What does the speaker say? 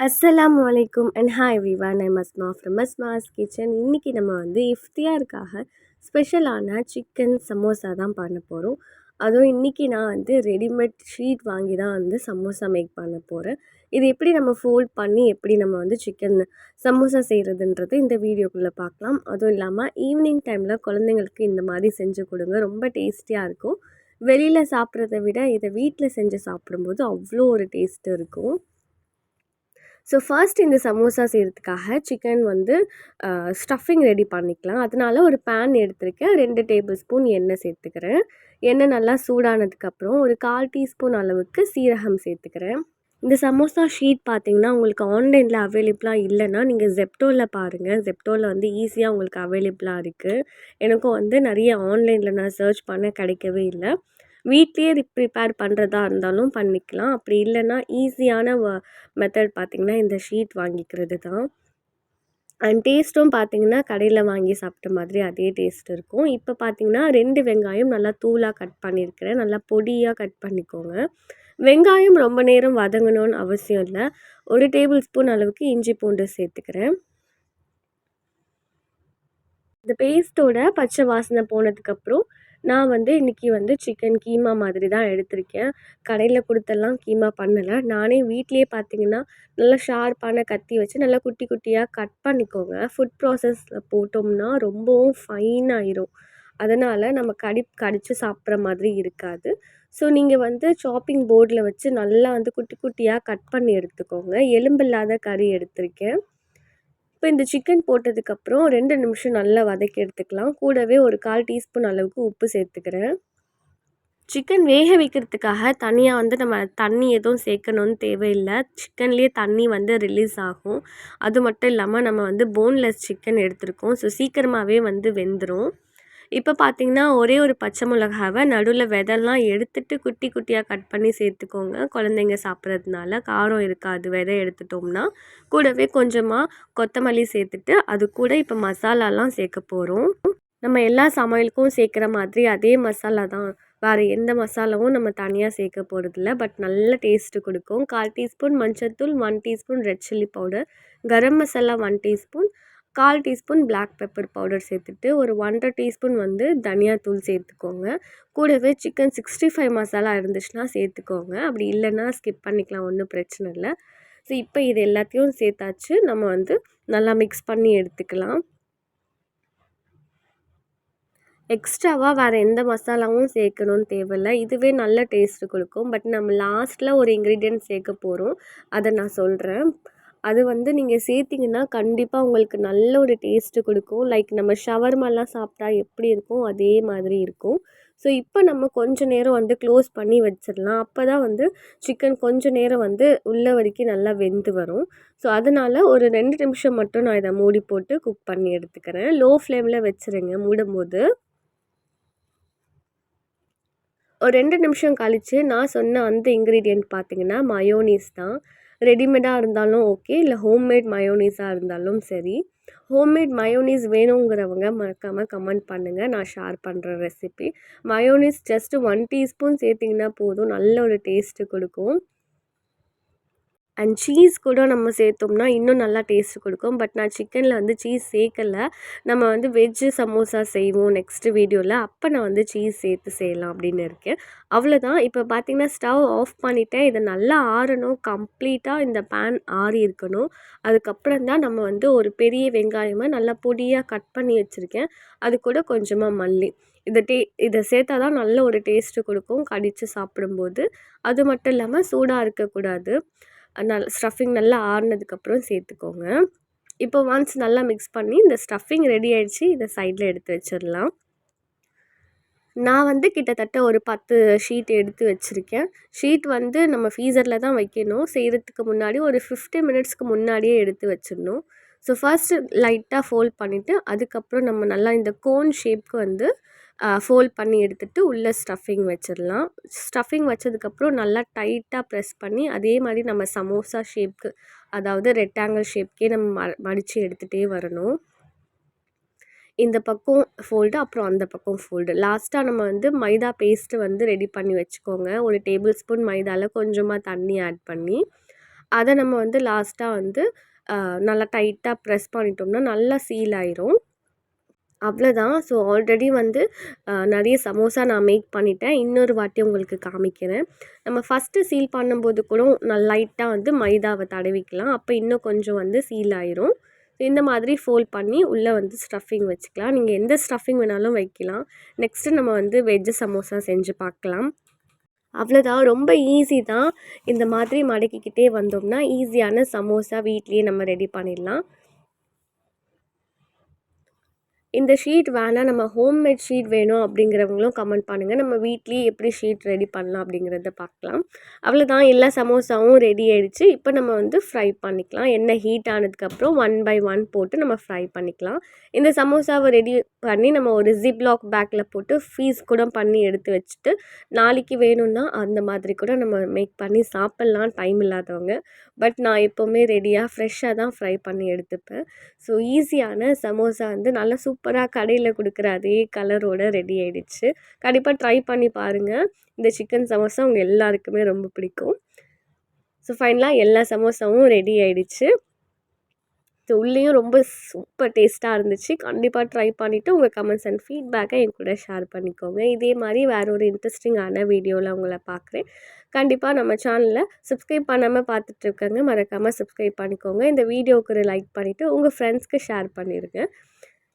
அஸ்ஸலாம் வலைக்கும் and hi everyone I Masma from Masma's kitchen இன்றைக்கி நம்ம வந்து இஃப்தியாருக்காக ஸ்பெஷலான சிக்கன் சமோசா தான் பண்ண போகிறோம் அதுவும் இன்றைக்கி நான் வந்து ரெடிமேட் ஷீட் வாங்கி தான் வந்து சமோசா மேக் பண்ண போகிறேன் இது எப்படி நம்ம ஃபோல்ட் பண்ணி எப்படி நம்ம வந்து சிக்கன் சமோசா செய்கிறதுன்றது இந்த வீடியோக்குள்ளே பார்க்கலாம். அதுவும் இல்லாமல் ஈவினிங் டைமில் குழந்தைங்களுக்கு இந்த மாதிரி செஞ்சு கொடுங்க. ரொம்ப டேஸ்டியாக இருக்கும். வெளியில் சாப்பிட்றத விட இதை வீட்டில் செஞ்சு சாப்பிடும்போது அவ்வளோ ஒரு டேஸ்ட்டு இருக்கும். ஸோ ஃபர்ஸ்ட் இந்த சமோசா செய்கிறதுக்காக சிக்கன் வந்து ஸ்டஃபிங் ரெடி பண்ணிக்கலாம். அதனால ஒரு பேன் எடுத்திருக்கேன். ரெண்டு டேபிள் ஸ்பூன் எண்ணெய் சேர்த்துக்கிறேன். எண்ணெய் நல்லா சூடானதுக்கப்புறம் ஒரு கால் டீஸ்பூன் அளவுக்கு சீரகம் சேர்த்துக்கிறேன். இந்த சமோசா ஷீட் பார்த்தீங்கன்னா உங்களுக்கு ஆன்லைனில் அவைலபிளாக இல்லைன்னா நீங்கள் ஜெப்டோவில் பாருங்கள் ஜெப்டோவில் வந்து ஈஸியாக உங்களுக்கு அவைலபிளாக இருக்குது எனக்கும் வந்து நிறைய ஆன்லைனில் நான் சர்ச் பண்ண கிடைக்கவே இல்லை. வீட்லேயே ப்ரிப்பேர் பண்ணுறதா இருந்தாலும் பண்ணிக்கலாம். அப்படி இல்லைன்னா ஈஸியான வ மெத்தட் பார்த்திங்கன்னா இந்த ஷீட் வாங்கிக்கிறது தான். அண்ட் டேஸ்ட்டும் பார்த்திங்கன்னா கடையில் வாங்கி சாப்பிட்ட மாதிரி அதே டேஸ்ட் இருக்கும். இப்போ பார்த்திங்கன்னா ரெண்டு வெங்காயம் நல்லா தூளாக கட் பண்ணியிருக்கிறேன். நல்லா பொடியாக கட் பண்ணிக்கோங்க. வெங்காயம் ரொம்ப நேரம் வதங்கணும்னு அவசியம் இல்லை. ஒரு டேபிள் ஸ்பூன் அளவுக்கு இஞ்சி பூண்டு சேர்த்துக்கிறேன். இந்த பேஸ்ட்டோட பச்சை வாசனை போனதுக்கப்புறம் நான் வந்து இன்றைக்கி வந்து சிக்கன் கீமா மாதிரி தான் எடுத்திருக்கேன். கடையில் கொடுத்தெல்லாம் கீமா பண்ணலை. நானே வீட்லேயே பார்த்தீங்கன்னா நல்லா ஷார்ப்பான கத்தி வச்சு நல்லா குட்டி குட்டியாக கட் பண்ணிக்கோங்க. ஃபுட் ப்ராசஸில் போட்டோம்னா ரொம்பவும் ஃபைன் ஆயிரும். அதனால் நம்ம கடி கடித்து சாப்பிட்ற மாதிரி இருக்காது. ஸோ நீங்கள் வந்து சாப்பிங் போர்டில் வச்சு நல்லா வந்து குட்டி குட்டியாக கட் பண்ணி எடுத்துக்கோங்க. எலும்பில்லாத கறி எடுத்திருக்கேன். இப்போ இந்த சிக்கன் போட்டதுக்கப்புறம் ரெண்டு நிமிஷம் நல்லா வதக்கி எடுத்துக்கலாம். கூடவே ஒரு கால் டீஸ்பூன் அளவுக்கு உப்பு சேர்த்துக்கிறேன். சிக்கன் வேக வைக்கிறதுக்காக தனியாக வந்து நம்ம தண்ணி எதுவும் சேர்க்கணுன்னு தேவையில்லை. சிக்கன்லேயே தண்ணி வந்து ரிலீஸ் ஆகும். அது மட்டும் இல்லாமல் நம்ம வந்து போன்லெஸ் சிக்கன் எடுத்திருக்கோம். ஸோ சீக்கிரமாகவே வந்து வெந்துடும் இப்போ பார்த்திங்கன்னா ஒரே ஒரு பச்சை மிளகாவை நடுவில் விதெல்லாம் எடுத்துட்டு குட்டி குட்டியாக கட் பண்ணி சேர்த்துக்கோங்க. குழந்தைங்க சாப்பிட்றதுனால காரம் இருக்காது. விதை எடுத்துட்டோம்னா கூடவே கொஞ்சமாக கொத்தமல்லி சேர்த்துட்டு அது கூட இப்போ மசாலாலாம் சேர்க்க போகிறோம் நம்ம எல்லா சமையலுக்கும் சேர்க்குற மாதிரி அதே மசாலா தான். வேறு எந்த மசாலாவும் நம்ம தனியாக சேர்க்க போகிறதில்ல பட் நல்ல டேஸ்ட்டு கொடுக்கும். கால் டீஸ்பூன் மஞ்சத்தூள் one teaspoon red chilli powder garam masala one teaspoon கால் டீஸ்பூன் பிளாக் பெப்பர் பவுடர் சேர்த்துட்டு ஒரு ஒன்றரை டீஸ்பூன் வந்து தனியாத்தூள் சேர்த்துக்கோங்க. கூடவே சிக்கன் சிக்ஸ்டி ஃபைவ் மசாலா இருந்துச்சுன்னா சேர்த்துக்கோங்க. அப்படி இல்லைன்னா ஸ்கிப் பண்ணிக்கலாம் ஒன்றும் பிரச்சனை இல்லை. ஸோ இப்போ இது எல்லாத்தையும் சேர்த்தாச்சு. நம்ம வந்து நல்லா மிக்ஸ் பண்ணி எடுத்துக்கலாம். எக்ஸ்ட்ராவாக வேறு எந்த மசாலாவும் சேர்க்கணும்னு தேவையில்ல. இதுவே நல்ல டேஸ்ட்டு கொடுக்கும். பட் நம்ம லாஸ்ட்டில் ஒரு இன்க்ரீடியன்ட் சேர்க்க போகிறோம் அதை நான் சொல்கிறேன் அது வந்து நீங்கள் சேர்த்திங்கன்னா கண்டிப்பாக உங்களுக்கு நல்ல ஒரு டேஸ்ட்டு கொடுக்கும். லைக் நம்ம ஷவர்மாலாம் சாப்பிட்டா எப்படி இருக்கும்? அதே மாதிரி இருக்கும். ஸோ இப்போ நம்ம கொஞ்சம் நேரம் வந்து க்ளோஸ் பண்ணி வச்சிடலாம். அப்போ தான் வந்து சிக்கன் கொஞ்சம் நேரம் வந்து உள்ள வரைக்கும் நல்லா வெந்து வரும். ஸோ அதனால் ஒரு ரெண்டு நிமிஷம் மட்டும் நான் இதை மூடி போட்டு குக் பண்ணி எடுத்துக்கிறேன். லோ ஃப்ளேமில் வச்சுருங்க மூடும்போது. ஒரு ரெண்டு நிமிஷம் கழித்து நான் சொன்ன அந்த இன்க்ரீடியண்ட் பார்த்திங்கன்னா மயோனீஸ் தான். ரெடிமேடாக இருந்தாலும் ஓகே இல்லை ஹோம்மேட் மயோனீஸாக இருந்தாலும் சரி. ஹோம்மேட் மயோனீஸ் வேணுங்கிறவங்க மறக்காமல் கமெண்ட் பண்ணுங்கள் நான் ஷேர் பண்ணுற recipe. Mayonnaise just one teaspoon சேர்த்திங்கன்னா போதும். நல்ல ஒரு டேஸ்ட்டு கொடுக்கும். அண்ட் சீஸ் கூட நம்ம சேர்த்தோம்னா இன்னும் நல்லா டேஸ்ட் கொடுக்கும். பட் நான் சிக்கனில் வந்து சீஸ் சேர்க்கலை. நம்ம வந்து வெஜ்ஜு சமோசா செய்வோம் நெக்ஸ்ட்டு வீடியோவில் அப்போ நான் வந்து சீஸ் சேர்த்து செய்யலாம் அப்படின்னு இருக்கேன். அவ்வளோதான் இப்போ பார்த்திங்கன்னா ஸ்டவ் ஆஃப் பண்ணிவிட்டேன் இதை நல்லா ஆறணும். கம்ப்ளீட்டாக இந்த பேன் ஆறி இருக்கணும். அதுக்கப்புறம் தான் நம்ம வந்து ஒரு பெரிய வெங்காயமாக நல்லா பொடியாக கட் பண்ணி வச்சுருக்கேன். அது கூட கொஞ்சமாக மல்லி. இதை டே இதை சேர்த்தா தான் நல்ல ஒரு டேஸ்ட்டு கொடுக்கும். கடித்து சாப்பிடும்போது. அது மட்டும் இல்லாமல் சூடாக இருக்கக்கூடாது. நல் ஸ்டஃபிங் நல்லா ஆறுனதுக்கப்புறம் சேர்த்துக்கோங்க. இப்போ ஒன்ஸ் நல்லா மிக்ஸ் பண்ணி இந்த ஸ்டஃபிங் ரெடி ஆகிடுச்சி இதை சைடில் எடுத்து வச்சிடலாம். நான் வந்து கிட்டத்தட்ட ஒரு பத்து ஷீட் எடுத்து வச்சுருக்கேன். ஷீட் வந்து நம்ம ஃபீஸரில் தான் வைக்கணும். செய்கிறதுக்கு முன்னாடி ஒரு ஃபிஃப்டி மினிட்ஸ்க்கு முன்னாடியே எடுத்து வச்சிடணும். ஸோ ஃபர்ஸ்ட்டு லைட்டாக ஃபோல்ட் பண்ணிவிட்டு அதுக்கப்புறம் நம்ம நல்லா இந்த கோன் ஷேப்க்கு வந்து ஃபோல்ட் பண்ணி எடுத்துகிட்டு உள்ளே ஸ்டஃபிங் வச்சிடலாம். ஸ்டஃபிங் வச்சதுக்கப்புறம் நல்லா டைட்டாக ப்ரெஸ் பண்ணி அதே மாதிரி நம்ம சமோசா ஷேப்க்கு அதாவது ரெக்டாங்கிள் ஷேப்க்கே நம்ம ம மடித்து எடுத்துகிட்டே வரணும். இந்த பக்கம் ஃபோல்டு அப்புறம் அந்த பக்கம் ஃபோல்டு லாஸ்ட்டாக நம்ம வந்து மைதா பேஸ்ட்டு வந்து ரெடி பண்ணி வச்சுக்கோங்க. ஒரு டேபிள் ஸ்பூன் மைதாவில் கொஞ்சமாக தண்ணி ஆட் பண்ணி அதை நம்ம வந்து லாஸ்ட்டாக வந்து நல்லா டைட்டாக ப்ரெஸ் பண்ணிட்டோம்னா நல்லா சீல் ஆயிரும். அவ்வளோதான் ஸோ ஆல்ரெடி வந்து நிறைய சமோசா நான் மேக் பண்ணிட்டேன். இன்னொரு வாட்டி உங்களுக்கு காமிக்கிறேன். நம்ம ஃபஸ்ட்டு சீல் பண்ணும்போது கூட நான் லைட்டாக வந்து மைதாவை தடவிக்கலாம். அப்போ இன்னும் கொஞ்சம் வந்து சீல் ஆயிரும். இந்த மாதிரி ஃபோல்ட் பண்ணி உள்ளே வந்து ஸ்டஃபிங் வச்சுக்கலாம். நீங்கள் எந்த ஸ்டஃபிங் வேணாலும் வைக்கலாம். நெக்ஸ்ட்டு நம்ம வந்து வெஜ்ஜு சமோசா செஞ்சு பார்க்கலாம். அவ்வளோதான் ரொம்ப ஈஸி தான். இந்த மாதிரி மடக்கிக்கிட்டே வந்தோம்னா ஈஸியான சமோசா வீட்லேயே நம்ம ரெடி பண்ணிடலாம். இந்த ஷீட் வேணாம் நம்ம ஹோம்மேட் ஷீட் வேணும் அப்படிங்கிறவங்களும் கமெண்ட் பண்ணுங்கள் நம்ம வீட்லேயே எப்படி ஷீட் ரெடி பண்ணலாம் அப்படிங்கிறத பார்க்கலாம். அவ்வளோதான் எல்லா சமோசாவும் ரெடி ஆகிடுச்சு இப்போ நம்ம வந்து ஃப்ரை பண்ணிக்கலாம். எண்ணெய் ஹீட் ஆனதுக்கப்புறம் ஒன் பை ஒன் போட்டு நம்ம ஃப்ரை பண்ணிக்கலாம். இந்த சமோசாவை ரெடி பண்ணி நம்ம ஒரு ஜிப்லாக் பேக்கில் போட்டு ஃபீஸ் கூட பண்ணி எடுத்து வச்சுட்டு நாளைக்கு வேணும்னா அந்த மாதிரி கூட நம்ம மேக் பண்ணி சாப்பிட்லாம் டைம் இல்லாதவங்க. பட் நான் எப்போவுமே ரெடியாக ஃப்ரெஷ்ஷாக தான் ஃப்ரை பண்ணி எடுத்துப்பேன். ஸோ ஈஸியான சமோசா வந்து நல்லா சூப்பராக கடையில் கொடுக்குற அதே கலரோட ரெடி ஆகிடுச்சு கண்டிப்பாக ட்ரை பண்ணி பாருங்கள் இந்த சிக்கன் சமோசா உங்கள் எல்லாருக்குமே ரொம்ப பிடிக்கும். ஸோ ஃபைனலாக எல்லா சமோசாவும் ரெடி ஆகிடுச்சு ஸோ உள்ளேயும் ரொம்ப சூப்பர் டேஸ்ட்டாக இருந்துச்சு. கண்டிப்பாக ட்ரை பண்ணிவிட்டு உங்கள் கமெண்ட்ஸ் அண்ட் ஃபீட்பேக்கை என் கூட ஷேர் பண்ணிக்கோங்க. இதே மாதிரி வேறு ஒரு இன்ட்ரெஸ்டிங்கான வீடியோவில் உங்களை பார்க்குறேன் கண்டிப்பாக நம்ம சேனலில் சப்ஸ்கிரைப் பண்ணாமல் பார்த்துட்ருக்கங்க மறக்காமல் சப்ஸ்கிரைப் பண்ணிக்கோங்க. இந்த வீடியோவுக்கு ஒரு லைக் பண்ணிவிட்டு உங்கள் ஃப்ரெண்ட்ஸ்க்கு ஷேர் பண்ணிடுங்க